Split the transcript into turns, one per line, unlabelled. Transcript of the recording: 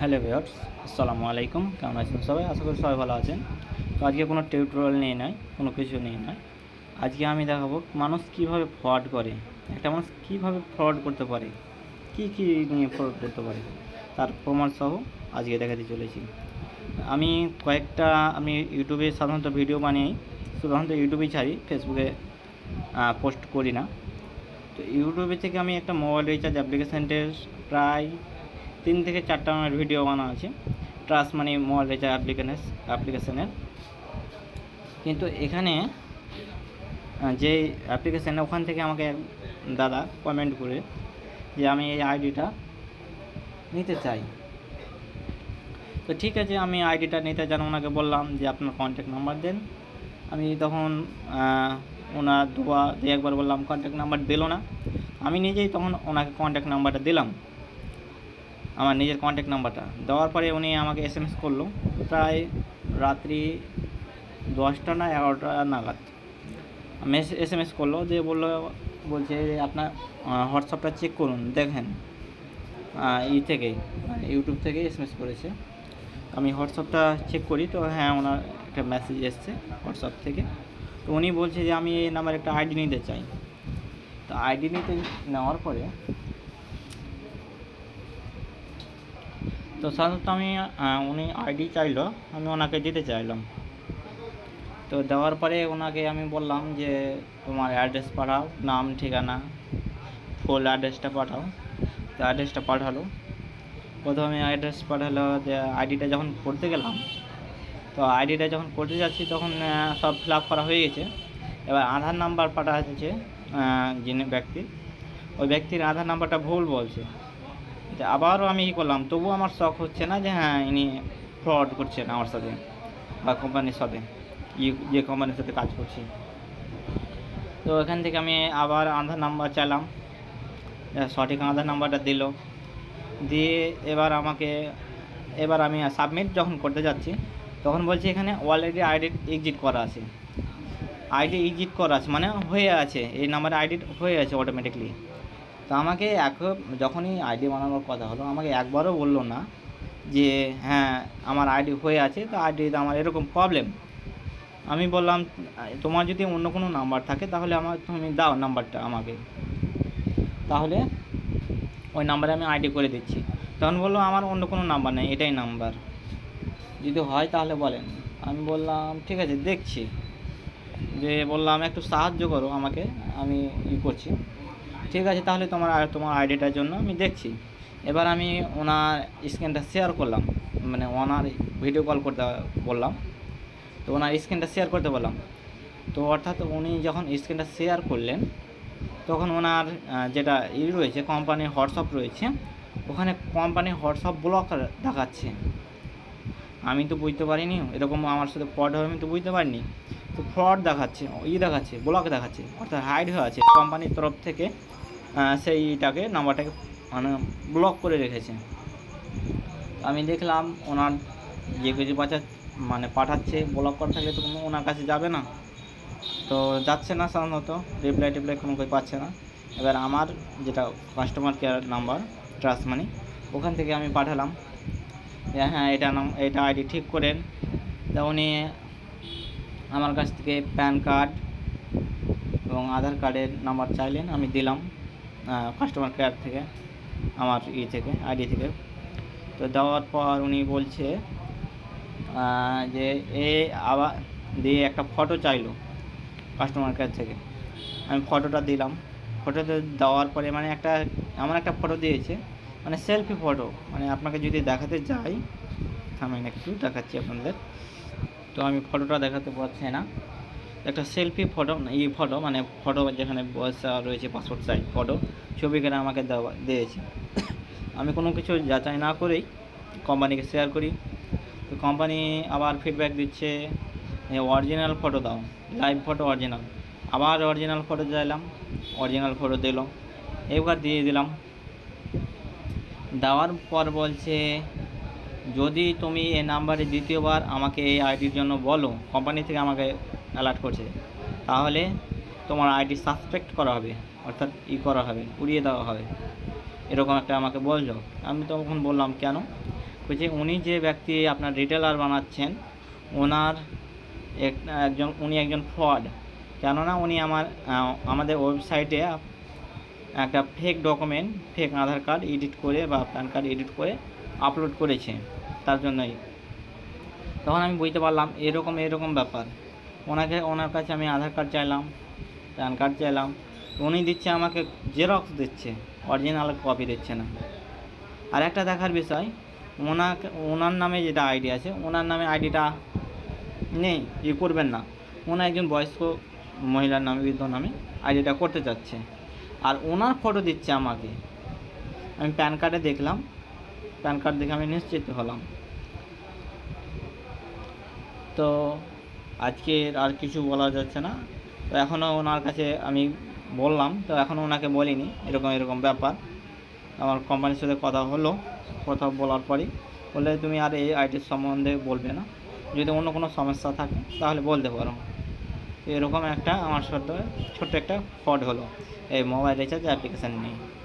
Hello viewers, আসসালামু আলাইকুম। কেমন আছেন সবাই? আশা করি সবাই ভালো আছেন। তো আজকে কোনো টিউটোরিয়াল নিয়ে নয়, কোনো কিছু নিয়ে নয়। আজকে আমি দেখাবো মানুষ কীভাবে ফ্রড করে, একটা মানুষ কীভাবে ফ্রড করতে পারে, কি কি নিয়ে ফ্রড করতে পারে, তার প্রমাণ সহ আজকে দেখাতে চলেছি। আমি কয়েকটা, আমি ইউটিউবে সাধারণত ভিডিও বানিয়ে, সাধারণত ইউটিউবেই ছাড়ি ফেসবুকে পোস্ট করি না। তো ইউটিউবে থেকে আমি একটা মোবাইল রিচার্জ অ্যাপ্লিকেশানটের প্রায় তিন থেকে চারটা আমার ভিডিও বানা আছে। Trust money mobile recharge application অ্যাপ্লিকেশানের কিন্তু এখানে যে অ্যাপ্লিকেশান ওখান থেকে আমাকে দাদা কমেন্ট করে যে আমি এই আইডিটা নিতে চাই। তো ঠিক আছে, আমি আইডিটা নিতে চান ওনাকে বললাম যে আপনার কন্ট্যাক্ট নাম্বার দেন। আমি তখন ওনার দুবার দু একবার বললাম কন্ট্যাক্ট নাম্বার দিলো না। আমি নিজেই তখন ওনাকে কন্ট্যাক্ট নাম্বারটা দিলাম। আমার নিজের কন্ট্যাক্ট নাম্বারটা দেওয়ার পরে উনি আমাকে এস এম এস করল, প্রায় রাত্রি দশটা না এগারোটা নাগাদ। এস এম এস করল, দিয়ে বলল, বলছে যে আপনার হোয়াটসঅ্যাপটা চেক করুন, দেখেন। ই থেকেই ইউটিউব থেকে এস এম এস করেছে। আমি হোয়াটসঅ্যাপটা চেক করি, তো হ্যাঁ ওনার একটা মেসেজ এসছে হোয়াটসঅ্যাপ থেকে। তো উনি বলছে যে আমি এই নাম্বার একটা আইডি নিতে চাই। তো আইডি নিতে নেওয়ার পরে তো সাধারণত আমি উনি আইডি চাইলো, আমি ওনাকে দিতে চাইলাম। তো দেওয়ার পরে ওনাকে আমি বললাম যে, তোমার অ্যাড্রেস পাঠাও, নাম, ঠিকানা ফুল অ্যাড্রেসটা পাঠাও। তো অ্যাড্রেসটা পাঠালো। প্রথমে অ্যাড্রেস পাঠালো যে আইডিটা যখন করতে গেলাম, তো আইডিটা যখন করতে যাচ্ছি, তখন সব ফিল করা হয়ে গেছে। এবার আধার নাম্বার পাঠাচ্ছে যিনি ব্যক্তি, ওই ব্যক্তির আধার নাম্বারটা ভুল বলছে। তো আবারও আমি ই করলাম তবুও আমার শখ হচ্ছে না যে হ্যাঁ ইনি ফ্রড করছেন আমার সাথে বা কোম্পানির সাথে যে কোম্পানির সাথে কাজ করছি। তো এখান থেকে আমি আবার আধার নাম্বার চাইলাম সঠিক আধার নাম্বারটা দিল। দিয়ে এবার আমাকে, এবার আমি সাবমিট যখন করতে যাচ্ছি, তখন বলছি এখানে অলরেডি আইডি এক্সিট করা আছে। আইডি এক্সিট করা আছে মানে হয়ে আছে, এই নাম্বারে আইডি হয়ে আছে অটোমেটিকলি তো আমাকে এক যখনই আইডি বানানোর কথা হলো, আমাকে একবারও বলল না যে হ্যাঁ আমার আইডি হয়ে আছে, তো আইডিতে আমার এরকম প্রবলেম আমি বললাম, তোমার যদি অন্য কোনো নাম্বার থাকে, তাহলে আমার, তুমি দাও নাম্বারটা আমাকে। তাহলে ওই নাম্বারে আমি আইডি করে দিচ্ছি। তখন বলল, আমার অন্য কোনো নাম্বার নেই, এটাই নাম্বার যদি হয়, তাহলে বলেন। আমি বললাম, ঠিক আছে, দেখছি। যে বললাম, একটু সাহায্য করো আমাকে, আমি ই করছি। ঠিক আছে, তাহলে তোমার তোমার আইডিটার জন্য আমি দেখছি। এবার আমি ওনার স্ক্রিনটা শেয়ার করলাম। মানে ওনার ভিডিও কল করতে বললাম। তো ওনার স্ক্রিনটা শেয়ার করতে বললাম। তো অর্থাৎ উনি যখন স্ক্রিনটা শেয়ার করলেন, তখন ওনার যেটা ই রয়েছে কোম্পানির হোয়াটসঅ্যাপ রয়েছে। ওখানে কোম্পানির হোয়াটসঅ্যাপ ব্লক দেখাচ্ছে। আমি তো বুঝতে পারিনি, এরকম আমার সাথে ফ্রড হবে আমি তো বুঝতে পারিনি। তো ফ্রড দেখাচ্ছে, ই দেখাচ্ছে ব্লক দেখাচ্ছে, অর্থাৎ হাইড হয়ে আছে। কোম্পানির তরফ থেকে সেইটাকে নাম্বারটাকে মানে ব্লক করে রেখেছে। আমি দেখলাম ওনার যে কিছু বাচ্চা মানে পাঠাচ্ছে ব্লক করা থাকলে তো ওনার কাছে যাবে না। তো যাচ্ছে না সাধারণত রিপ্লাই টিপ্লাই কোনো কেউ পাচ্ছে না। এবার আমার যেটা customer care number trust money ওখান থেকে আমি পাঠালাম। হ্যাঁ এটা নাম, এটা আইডি ঠিক করেন। তা উনি আমার কাছ থেকে প্যান কার্ড এবং আধার কার্ডের নাম্বার চাইলেন, আমি দিলাম কাস্টমার কেয়ার থেকে, আমার ই থেকে আইডি থেকে। তো দেওয়ার পর উনি বলছে যে, এ আবার দিয়ে একটা ফটো চাইলো কাস্টমার কেয়ার থেকে। আমি ফটোটা দিলাম। ফটোতে দেওয়ার পরে মানে একটা, এমন একটা ফটো দিয়েছে মানে সেলফি ফটো মানে আপনাকে যদি দেখাতে যাই, থামেন একটু, দেখাচ্ছি আপনাদের। তো আমি ফটোটা দেখাতে পারছি না। একটা সেলফি ফটো এই ফটো মানে ফটো যেখানে বয়সা রয়েছে পাসপোর্ট সাইজ ফটো ছবি করে আমাকে দেওয়া, দিয়েছে। আমি কোনো কিছু যাচাই না করেই কোম্পানিকে শেয়ার করি। তো কোম্পানি আবার ফিডব্যাক দিচ্ছে অরিজিনাল ফটো দাও লাইভ ফটো অরিজিনাল আবার অরিজিনাল ফটো চাইলাম অরিজিনাল ফটো দিল। এবার দিয়ে দিলাম। দেওয়ার পর বলছে, যদি তুমি এই নাম্বারে দ্বিতীয়বার আমাকে এই আইডির জন্য বলো, কোম্পানি থেকে আমাকে অ্যালার্ট করছে, তাহলে তোমার আইডি সাসপেক্ট করা হবে, অর্থাৎ ই করা হবে, উড়িয়ে দেওয়া হবে। এরকম একটা আমাকে বলল। আমি তখন বললাম, কেন? বলছে, উনি যে ব্যক্তি আপনার রিটেলার বানাচ্ছেন, ওনার এক- একজন, উনি একজন ফ্রড। কেননা উনি আমার আমাদের ওয়েবসাইটে একটা fake document fake Aadhaar card edit করে বা প্যান কার্ড এডিট করে আপলোড করেছে তার জন্যই। তখন আমি বুঝতে পারলাম এরকম এরকম ব্যাপার। ওনাকে, ওনার কাছে আমি আধার কার্ড চাইলাম প্যান কার্ড চাইলাম। উনি দিচ্ছে আমাকে জেরক্স দিচ্ছে অরিজিনাল কপি দিচ্ছে না। আর একটা দেখার বিষয়, ওনাকে, ওনার নামে যেটা আইডি আছে, ওনার নামে আইডিটা নেই, ই করবেন না। ওনার একজন বয়স্ক মহিলার নামে, বৃদ্ধ নামে আইডিটা করতে চাচ্ছে। আর ওনার ফটো দিচ্ছে আমাকে। আমি প্যান কার্ডে দেখলাম। প্যান কার্ড দেখে আমি নিশ্চিত হলাম। তো আজকে আর কিছু বলা যাচ্ছে না। তো এখনও ওনার কাছে আমি বললাম, তো এখনও ওনাকে বলিনি। এরকম এরকম ব্যাপার। আমার কোম্পানির সাথে কথা হলো, কথা বলার পরই। বললে তুমি আর এই আইটির সম্বন্ধে বলবে না। যদি অন্য কোনো সমস্যা থাকে, তাহলে বলতে পারো। এরকম একটা আমার সাথে ছোট্ট একটা ফ্রড হলো। এই মোবাইল রিচার্জ অ্যাপ্লিকেশান নিয়ে।